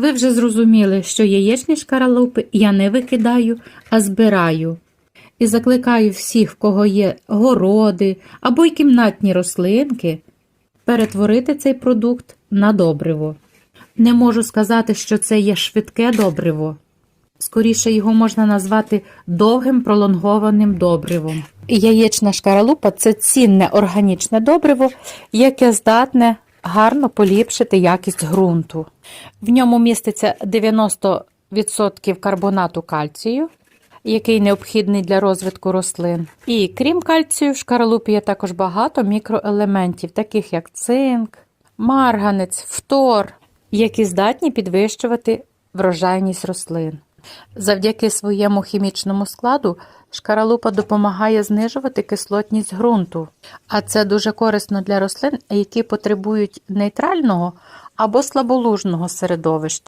Ви вже зрозуміли, що яєчні шкаралупи я не викидаю, а збираю. І закликаю всіх, в кого є городи або й кімнатні рослинки, перетворити цей продукт на добриво. Не можу сказати, що це є швидке добриво. Скоріше його можна назвати довгим пролонгованим добривом. Яєчна шкаралупа це цінне органічне добриво, яке здатне гарно поліпшити якість ґрунту. В ньому міститься 90% карбонату кальцію, який необхідний для розвитку рослин. І крім кальцію, в шкаралупі є також багато мікроелементів, таких як цинк, марганець, фтор, які здатні підвищувати врожайність рослин. Завдяки своєму хімічному складу шкаралупа допомагає знижувати кислотність ґрунту, а це дуже корисно для рослин, які потребують нейтрального або слаболужного середовища.